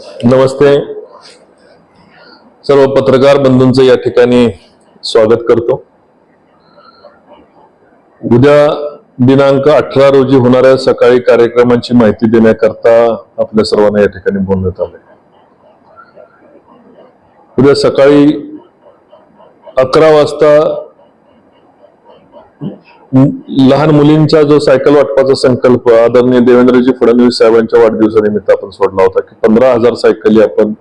नमस्ते. सर्व पत्रकार बंधूंचं या ठिकाणी स्वागत करतो. उद्या दिनांक अठरा रोजी होणाऱ्या सकाळी कार्यक्रमांची माहिती देण्याकरता आपल्या सर्वांना या ठिकाणी बोलण्यात आले. उद्या सकाळी अकरा वाजता लहान मुलींचा जो सायकल वाटपाचा संकल्प आदरणीय देवेंद्रजी फडणवीस साहेबांच्या वाढदिवसानिमित्त आपण सोडला होता की पंधरा हजार सायकली आपण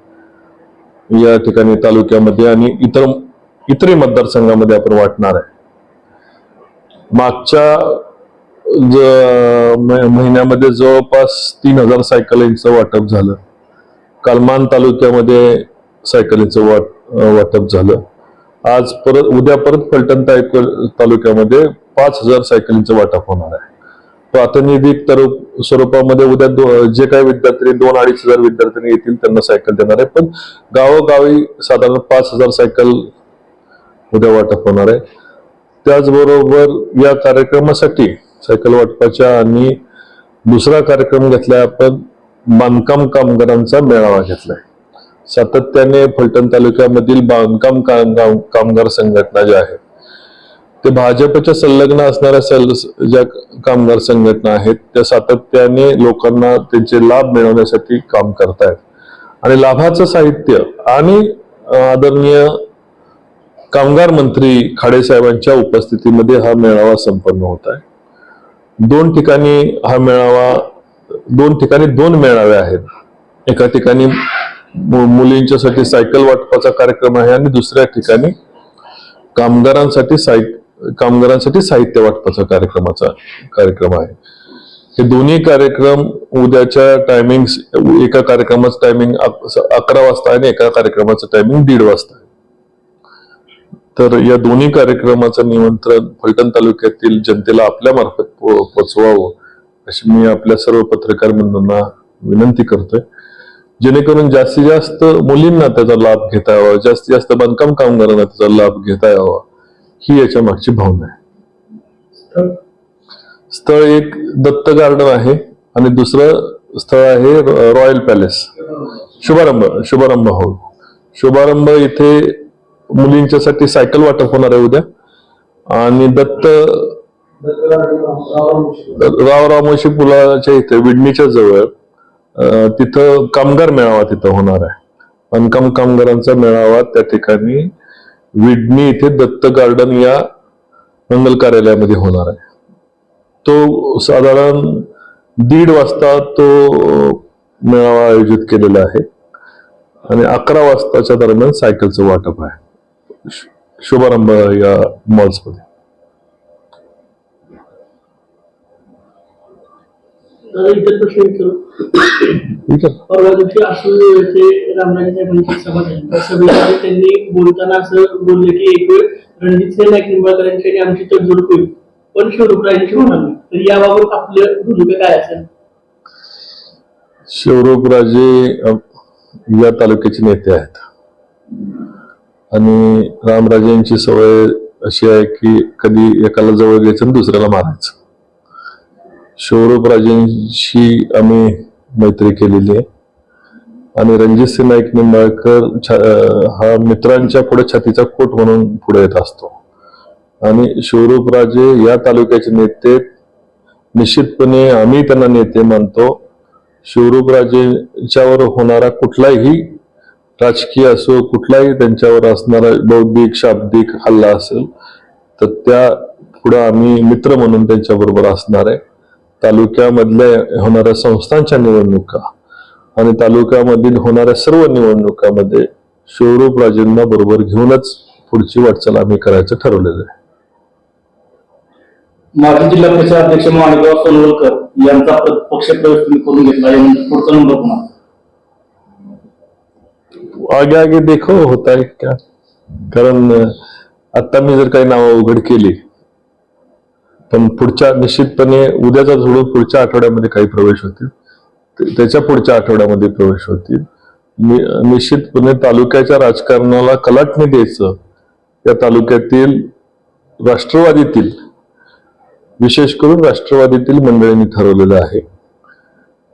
या ठिकाणी तालुक्यामध्ये आणि इतर इतरही मतदारसंघामध्ये आपण वाटणार आहे. मागच्या ज- महिन्यामध्ये जवळपास तीन हजार सायकलींचं वाटप झालं. कालमान तालुक्यामध्ये सायकलीचं वाट वाटप झालं. आज परत उद्या परत फलटण तालुक्यामध्ये पाच हजार सायकलींचं वाटप होणार आहे. प्रातिनिधिक स्वरूपामध्ये उद्या दो- जे काही विद्यार्थी दोन अडीच हजार विद्यार्थी येतील त्यांना सायकल देणार आहे. पण गावोगावी साधारण पाच हजार सायकल उद्या वाटप होणार आहे. त्याचबरोबर या कार्यक्रमासाठी सायकल वाटपाच्या आणि दुसरा कार्यक्रम घेतलाय आपण बांधकाम कामगारांचा मेळावा घेतलाय. सातत्याने फलटण तालुक्यामधील बांधकाम कामगार कामगार संघटना ज्या आहेत ते भाजपच्या संलग्न असणाऱ्या सल ज्या कामगार संघटना आहेत त्या सातत्याने लोकांना त्यांचे लाभ मिळवण्यासाठी काम करतायत. आणि लाभाचं साहित्य आणि आदरणीय कामगार मंत्री खाडे साहेबांच्या उपस्थितीमध्ये हा मेळावा संपन्न होत आहे दोन ठिकाणी हा मेळावा दोन ठिकाणी दोन मेळावे आहेत. एका ठिकाणी मुलींच्यासाठी सायकल वाटपाचा कार्यक्रम आहे आणि दुसऱ्या ठिकाणी कामगारांसाठी साय कामगारांसाठी साहित्य वाटपाचा कार्यक्रमाचा कार्यक्रम आहे. हे दोन्ही कार्यक्रम उद्याच्या टायमिंग एका कार्यक्रमाचं टायमिंग अकरा वाजता आणि एका कार्यक्रमाचं टायमिंग दीड वाजता आहे. तर या दोन्ही कार्यक्रमाचं निमंत्रण फलटण तालुक्यातील जनतेला आपल्या मार्फत पोचवावं अशी मी आपल्या सर्व पत्रकार बंधूंना विनंती करतोय. जेणेकरून जास्तीत जास्त मुलींना त्याचा लाभ घेता यावा जास्तीत जास्त बांधकाम कामगारांना त्याचा लाभ घेता यावा ही याच्या मागची भावना आहे. स्थळ एक दत्त गार्डन आहे आणि दुसरं स्थळ आहे रॉयल पॅलेस. शुभारंभ शुभारंभ हॉल. शुभारंभ इथे मुलींच्यासाठी सायकल वाटप होणार आहे उद्या. आणि दत्त राव रामोशी पुलाच्या इथे विडणीच्या जवळ तिथं कामगार मेळावा तिथं होणार आहे. बांधकाम कामगारांचा मेळावा त्या ठिकाणी विडणी इथे दत्त गार्डन या मंगल कार्यालयामध्ये होणार आहे. तो साधारण दीड वाजता तो मेळावा आयोजित केलेला आहे. आणि अकरा वाजताच्या दरम्यान सायकलचं वाटप आहे. शुभारंभ या मॉल्समध्ये दादा इतर प्रश्न विचारू. परवा दिवशी आसनचे रामराजे साहेबांची सभा झाली. त्या सभेमध्ये त्यांनी बोलताना असं बोलले की एक वेळ रणजित सिंह नाईक निंबाळकरांची आणि आमची तडजोड होईल. पण शिवरूपराजांची होणार नाही. तर याबाबत आपलं भूमिका काय असेल? शिवरूपराजे या तालुक्याचे नेते आहेत. आणि रामराजेंची सवय अशी आहे की कधी एकाला जवळ घ्यायचं आणि दुसऱ्याला मारायचं. शिवरूपराजेंशी आम्ही मैत्री केलेली आहे. आणि रणजितसिंह नाईक निंबाळकर छा- हा मित्रांच्या पुढे छातीचा कोट म्हणून पुढे येत असतो. आणि शिवरूपराजे या तालुक्याचे नेते निश्चितपणे आम्ही त्यांना नेते मानतो. शिवरूपराजेंच्यावर होणारा कुठलाही राजकीय असो कुठलाही त्यांच्यावर असणारा बौद्धिक शाब्दिक हल्ला असेल तर त्या पुढे आम्ही मित्र म्हणून त्यांच्याबरोबर असणार आहे. तालुक्यामधल्या होणाऱ्या संस्थांच्या निवडणुका आणि तालुक्यामधील होणाऱ्या सर्व निवडणुकामध्ये शिवरूपराजेंना बरोबर घेऊनच पुढची वाटचाल आम्ही करायचं ठरवलेलं आहे. माजी जिल्हा परिषद अध्यक्ष माणिकराव सोनवलकर यांचा पक्ष प्रवेश तुम्ही करून घेतला पुढचा नंबर पुन्हा आगे आगे देखो होता है क्या? कारण आता मी जर काही नावं उघड केली पण पुढच्या निश्चितपणे उद्याचा सोडून पुढच्या आठवड्यामध्ये काही प्रवेश होतील त्याच्या पुढच्या आठवड्यामध्ये प्रवेश होतील. नि- निश्चितपणे तालुक्याच्या राजकारणाला कलाटणी द्यायचं या तालुक्यातील राष्ट्रवादीतील विशेष करून राष्ट्रवादीतील मंडळींनी ठरवलेलं आहे.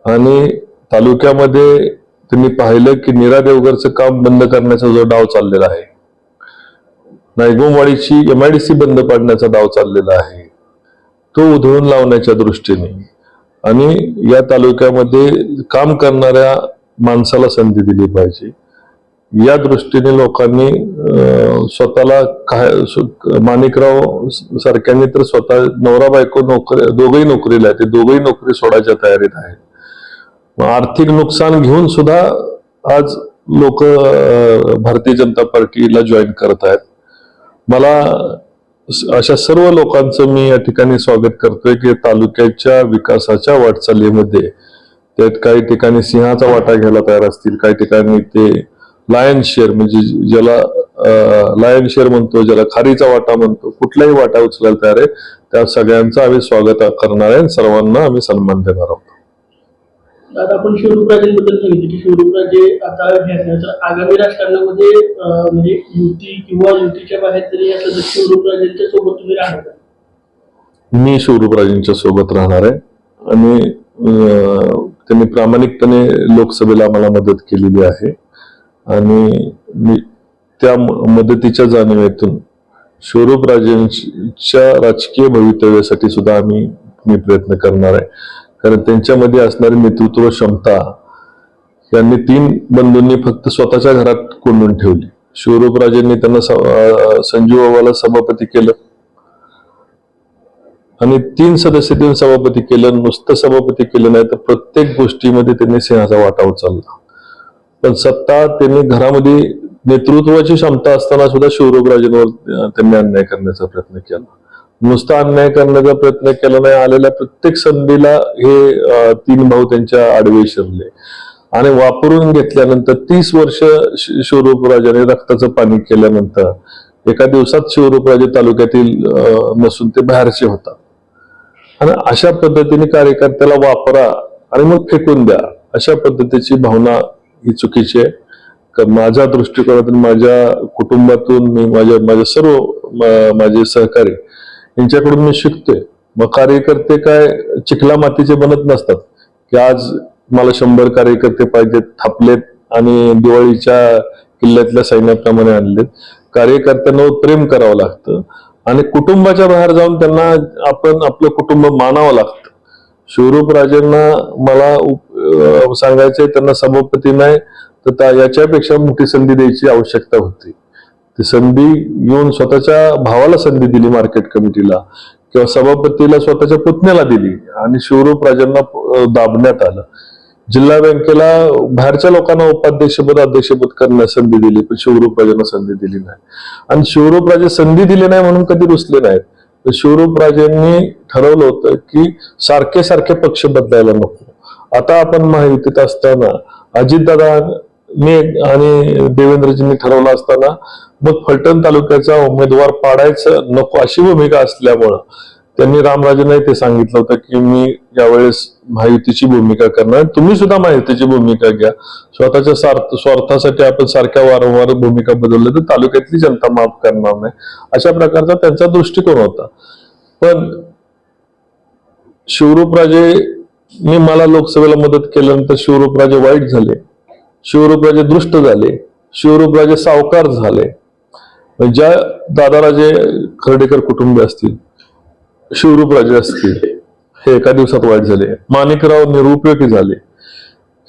आणि तालुक्यामध्ये तुम्ही पाहिलं की नीरा देवगरचं काम बंद करण्याचा जो डाव चाललेला आहे नायगोमवाडीची एमआयडीसी बंद पाडण्याचा डाव चाललेला आहे. तो उधळून लावण्याच्या दृष्टीने. आणि या तालुक्यामध्ये काम करणाऱ्या माणसाला संधी दिली पाहिजे. या दृष्टीने लोकांनी स्वतःला काय माणिकराव सारख्यांनी तर स्वतः नवरा बायको नोकरी दोघही नोकरीला आहे ते दोघही नोकरी सोडायच्या तयारीत आहेत. आर्थिक नुकसान घेऊन सुद्धा आज लोक भारतीय जनता पार्टीला जॉईन करत आहेत. मला अशा सर्व लोकांचं मी या ठिकाणी स्वागत करतोय की तालुक्याच्या विकासाच्या वाटचालीमध्ये त्यात काही ठिकाणी सिंहाचा वाटा घ्यायला तयार असतील काही ठिकाणी ते लायन शेअर म्हणजे ज्याला लायन शेअर म्हणतो ज्याला खारीचा वाटा म्हणतो कुठलाही वाटा उचलायला तयार आहे त्या सगळ्यांचं आम्ही स्वागत करणार आहे आणि सर्वांना आम्ही सन्मान देणार आहोत. आता आपण शिवरूपराजेंबद्दल सांगितलं की शिवरूपराजे आता हे तर आगामी राजकारणामध्ये म्हणजे युती किंवा युतीच्या बाहेर जरी असलं तर शिवरूपराजेंच्या सोबत तुम्ही राहणार मी शिवरूपराजेंच्या सोबत राहणार आहे. आणि त्यांनी प्रामाणिकपणे लोकसभेला मला मदत केलेली आहे. आणि मी त्या मदतीच्या जाणीवेतून शिवरूपराजेंच्या राजकीय भवितव्यासाठी सुद्धा आम्ही मी प्रयत्न करणार आहे. कारण त्यांच्यामध्ये असणारी नेतृत्व क्षमता यांनी तीन बंधूंनी फक्त स्वतःच्या घरात कोंडून ठेवली. शिवरूपराजेंनी त्यांना संजीव बाबाला सभापती केलं. आणि तीन सदस्य देऊन सभापती केलं नुसतं सभापती केलं नाही तर प्रत्येक गोष्टीमध्ये त्यांनी सिंहाचा वाटा उचलला पण सत्ता त्यांनी घरामध्ये नेतृत्वाची क्षमता असताना सुद्धा शिवरूपराजेंवर त्यांनी अन्याय करण्याचा प्रयत्न केला. नुसता अन्याय करण्याचा प्रयत्न केला नाही आलेल्या प्रत्येक संधीला हे तीन भाऊ त्यांच्या आडवे शिरले. आणि वापरून घेतल्यानंतर तीस वर्ष शिवरूपराजाने रक्ताचं पाणी केल्यानंतर एका दिवसात शिवरूपराजे तालुक्यातील नसून ते बाहेरचे होतात. आणि अशा पद्धतीने कार्यकर्त्याला वापरा आणि मग फेकून द्या अशा पद्धतीची भावना ही चुकीची आहे. माझ्या दृष्टिकोनातून माझ्या कुटुंबातून मी माझ्या माझ्या सर्व माझे सहकारी यांच्याकडून मी शिकतोय. मग कार्यकर्ते काय चिखला मातीचे बनत नसतात. की आज मला शंभर कार्यकर्ते पाहिजेत थापलेत आणि दिवाळीच्या किल्ल्यातल्या सैन्याप्रमाणे आणलेत. कार्यकर्त्यांना प्रेम करावं लागतं आणि कुटुंबाच्या बाहेर जाऊन त्यांना आपण आपलं कुटुंब मानावं लागतं. शिवरूप राजेंना मला सांगायचंय त्यांना सभापती नाही तर याच्यापेक्षा मोठी संधी द्यायची आवश्यकता होती. ती संधी येऊन स्वतःच्या भावाला संधी दिली मार्केट कमिटीला किंवा सभापतीला स्वतःच्या पुतण्याला दिली आणि शिवरूप राजांना दाबण्यात आलं. जिल्हा बँकेला बाहेरच्या लोकांना उपाध्यक्षपद अध्यक्षपद करण्यास संधी दिली पण शिवरूप राजांना संधी दिली नाही. आणि शिवरूप राजे संधी दिली नाही म्हणून कधी रुसले नाहीत. तर शिवरूप राजेंनी ठरवलं होतं की सारखे सारखे पक्ष बदलायला नको. आता आपण महायुतीत असताना अजितदादा मी आणि देवेंद्रजींनी ठरवलं असताना मग फलटण तालुक्याचा उमेदवार पाडायचं नको अशी भूमिका असल्यामुळं त्यांनी रामराजेंना ते सांगितलं होतं की मी यावेळेस महायुतीची भूमिका करणार. तुम्ही सुद्धा महायुतीची भूमिका घ्या. स्वतःच्या स्वार्थ स्वार्थासाठी आपण सारख्या वारंवार भूमिका बदलल्या तर तालुक्यातली जनता माफ करणार नाही. अशा प्रकारचा त्यांचा दृष्टिकोन होता. पण शिवरूपराजे मी मला लोकसभेला मदत केल्यानंतर शिवरूपराजे वाईट झाले. शिवरूपराजे दृष्ट झाले शिवरूपराजे सावकार झाले. ज्या दादाराजे खर्डेकर कुटुंबे असतील शिवरूपराजे असतील हे एका दिवसात वाईट झाले. माणिकराव निरुपयोगी झाले.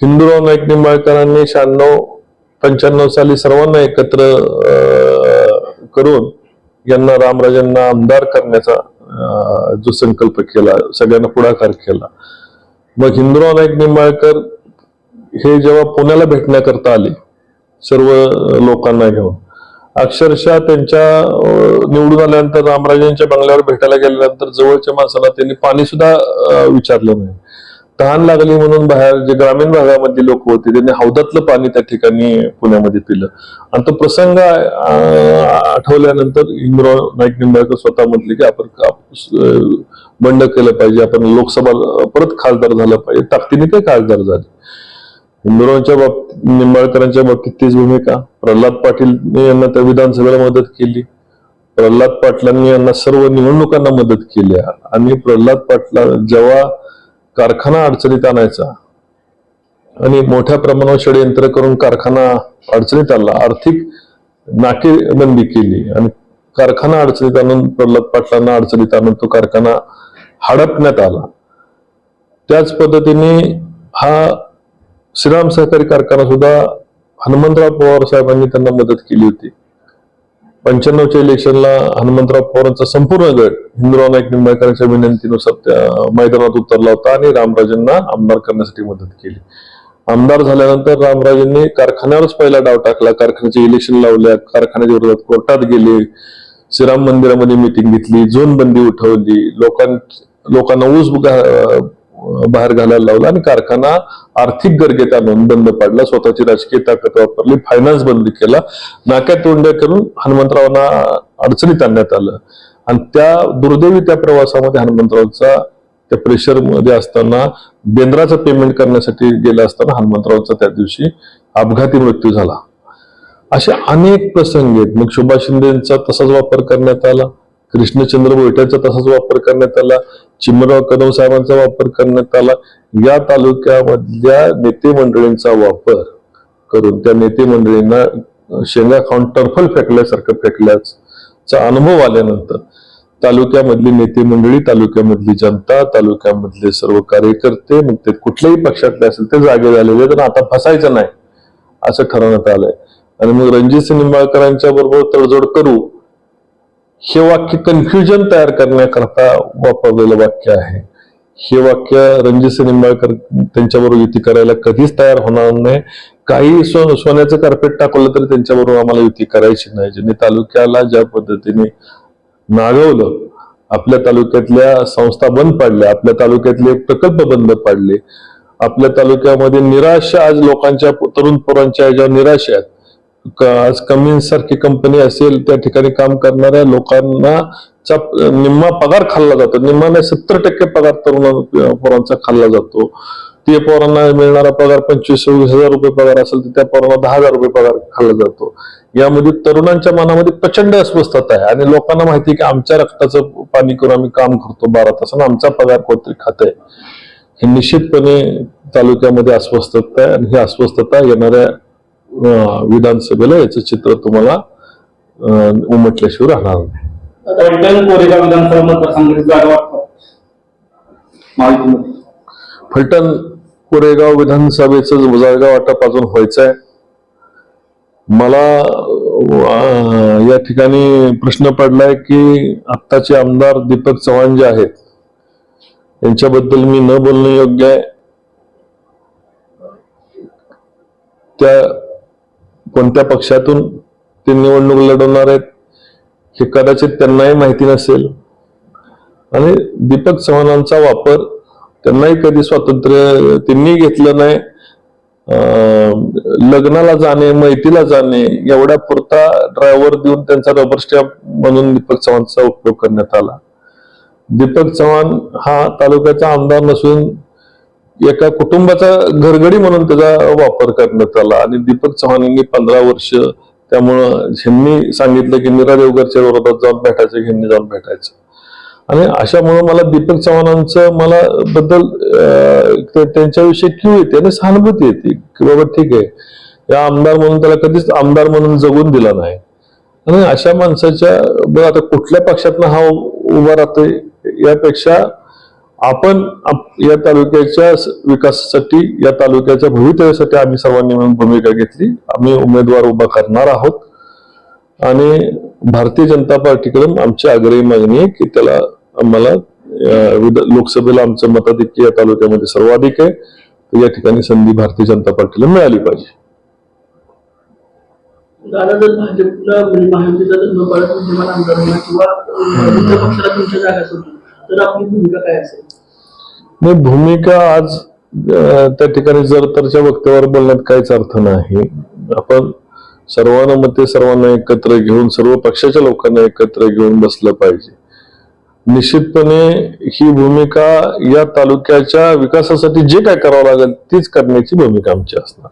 हिंदूराव नाईक निंबाळकरांनी शहाण्णव पंच्याण्णव साली सर्वांना एकत्र करून यांना रामराजांना आमदार करण्याचा जो संकल्प केला सगळ्यांना पुढाकार केला. मग हिंदूराव नाईक निंबाळकर हे जेव्हा पुण्याला भेटण्याकरता आले सर्व लोकांना घेऊन अक्षरशः त्यांच्या निवडून आल्यानंतर रामराजांच्या बंगल्यावर भेटायला गेल्यानंतर जवळच्या माणसाला त्यांनी पाणी सुद्धा विचारलं नाही. तहान लागली म्हणून बाहेर जे ग्रामीण भागामध्ये लोक होते त्यांनी हौदातलं पाणी त्या ठिकाणी पुण्यामध्ये पिलं. आणि तो प्रसंग आठवल्यानंतर इंद्र नाईक निंबाळकर स्वतः म्हटले की आपण बंड केलं पाहिजे आपण लोकसभा परत खासदार झालं पाहिजे. ताकदीने ते खासदार झाले. इंदुरांच्या बाबतीत निंबाळकरांच्या बाबतीत तीच भूमिका. प्रल्हाद पाटील यांना त्या विधानसभेला मदत केली. प्रल्हाद पाटलांनी यांना सर्व निवडणुकांना मदत केली. आणि प्रल्हाद पाटला जेव्हा कारखाना अडचणीत आणायचा आणि मोठ्या प्रमाणावर षडयंत्र करून कारखाना अडचणीत आणला आर्थिक नाकेबंदी केली आणि कारखाना अडचणीत आणून प्रल्हाद पाटलांना अडचणीत आणून तो कारखाना हडपण्यात आला. त्याच पद्धतीने हा श्रीराम सहकारी कारखाना सुद्धा हनुमंतराव पवार साहेबांनी त्यांना मदत केली होती. पंच्याण्णवच्या इलेक्शनला हनुमंतराव पवारांचा संपूर्ण गट हिंदुराव नाईक निंबाळकरांच्या विनंतीनुसार त्या मैदानात उतरला होता आणि रामराजेंना आमदार करण्यासाठी मदत केली. आमदार झाल्यानंतर रामराजेंनी कारखान्यावरच पहिला डाव टाकला. कारखान्याचे इलेक्शन लावल्या कारखान्याच्या विरोधात कोर्टात गेले. श्रीराम मंदिरामध्ये मिटिंग घेतली झोन बंदी उठवली. लोकां लोकांना ऊस बाहेर घालायला लावला आणि कारखाना आर्थिक गरगेत आणून बंद पाडला. स्वतःची राजकीय ताकद वापरली फायनान्स बंद केला. नाक्या तोंड्या करून हनुमंतरावांना अडचणीत आणण्यात आलं. आणि त्या दुर्दैवी त्या प्रवासामध्ये हनुमंतरावचा त्या प्रेशरमध्ये असताना बेंद्राचं पेमेंट करण्यासाठी गेला असताना हनुमंतरावचा त्या दिवशी अपघाती मृत्यू झाला. असे अनेक प्रसंग आहेत. मग सुभाष शिंदेचा तसाच वापर करण्यात आला. कृष्णचंद्र बोयट्याचा तसाच वापर करण्यात आला चिमराव कदम साहेबांचा वापर करण्यात आला. या तालुक्यामधल्या नेते मंडळींचा वापर करून त्या नेते मंडळींना शेंगा खाऊन टर्फल फेकल्यासारखं फेकल्याचा अनुभव आल्यानंतर तालुक्यामधली नेते मंडळी तालुक्यामधली जनता तालुक्यामधले सर्व कार्यकर्ते मग ते कुठल्याही पक्षातले असेल ते जागे झालेले तर आता फसायचं नाही असं ठरवण्यात आलंय. आणि मग रणजित निंबाळकरांच्या बरोबर तडजोड करू हे वाक्य कन्फ्युजन तयार करण्याकरता वापरलेलं वाक्य आहे. हे वाक्य रणजित निंबाळकर त्यांच्याबरोबर युती करायला कधीच तयार होणार नाही. काही सो सोन्याचं कार्पेट टाकवलं तरी त्यांच्याबरोबर आम्हाला युती करायची नाही. ज्यांनी तालुक्याला ज्या पद्धतीने नागवलं आपल्या तालुक्यातल्या संस्था बंद पाडल्या आपल्या तालुक्यातले प्रकल्प बंद पाडले आपल्या तालुक्यामध्ये निराशा आज लोकांच्या तरुण पोरांच्या ह्याच्यावर निराशा आहेत. कमिन्स सारखी कंपनी असेल त्या ठिकाणी काम करणाऱ्या लोकांना चा निम्मा पगार खाल्ला जातो. निम्माने सत्तर टक्के पगार तरुण पोरांचा खाल्ला जातो. ते पोरांना मिळणारा पगार पंचवीस सव्वीस हजार रुपये पगार असेल तर त्या पोरांना दहा हजार रुपये पगार खाल्ला जातो. यामध्ये तरुणांच्या मनामध्ये प्रचंड अस्वस्थता आहे आणि लोकांना माहिती आहे की आमच्या रक्ताचं पाणी करून आम्ही काम करतो बारा तास आमचा पगार कोणतरी खात आहे. हे निश्चितपणे तालुक्यामध्ये अस्वस्थता आहे आणि ही अस्वस्थता येणाऱ्या विधानसभेला याचं चित्र तुम्हाला उमटल्याशिवाय राहणार नाही. फलटण कोरेगाव विधानसभेचं जागा वाटप अजून व्हायचं आहे मला या ठिकाणी प्रश्न पडलाय की आत्ताचे आमदार दीपक चव्हाण जे आहेत यांच्याबद्दल मी न बोलणं योग्य आहे. त्या कोणत्या पक्षातून ते निवडणूक लढवणार आहेत हे कदाचित त्यांनाही माहिती नसेल. आणि दीपक चव्हाणांचा वापर त्यांनाही कधी स्वातंत्र्य त्यांनी घेतलं नाही. लग्नाला जाणे मैतीला जाणे एवढ्या पुरता ड्रायव्हर देऊन त्यांचा रबर स्टॅम्प म्हणून दीपक चव्हाणचा उपयोग करण्यात आला. दीपक चव्हाण हा तालुक्याचा आमदार नसून एका कुटुंबाचा घरगडी म्हणून त्याचा वापर करण्यात आला आणि दीपक चव्हाण यांनी पंधरा वर्ष त्यामुळं ह्यांनी सांगितलं की मीरा देवगरच्या विरोधात जाऊन भेटायचं ह्यांनी जाऊन भेटायचं. आणि अशामुळे मला दीपक चव्हाणांचं मला बद्दल ते- त्यांच्याविषयी क्यू येते आणि सहानुभूती येते की बाबा ठीक आहे. या आमदार म्हणून त्याला कधीच आमदार म्हणून जगून दिला नाही. आणि अशा माणसाच्या बघ आता कुठल्या पक्षातनं हा उभा राहतोय यापेक्षा आपण आप- या तालुक्याच्या विकासासाठी या तालुक्याच्या भवितव्यासाठी आम्ही सर्वांनी मिळून भूमिका घेतली. आम्ही उमेदवार उभा करणार आहोत. आणि भारतीय जनता पार्टीकडून आमची आग्रही मागणी आहे की त्याला आम्हाला लोकसभेला आमचं मताधिक्य या तालुक्यामध्ये सर्वाधिक आहे. तर या ठिकाणी संधी भारतीय जनता पार्टीला मिळाली पाहिजे. भाजपला तर आपली भूमिका काय असेल? नाही भूमिका आज त्या ठिकाणी जर तरच्या वक्त्यावर बोलण्यात काहीच अर्थ नाही. आपण सर्वांना मते सर्वांना एकत्र घेऊन सर्व पक्षाच्या लोकांना एकत्र घेऊन बसलं पाहिजे. निश्चितपणे ही भूमिका या तालुक्याच्या विकासासाठी जे काय करावं लागेल तीच करण्याची भूमिका आमची असणार.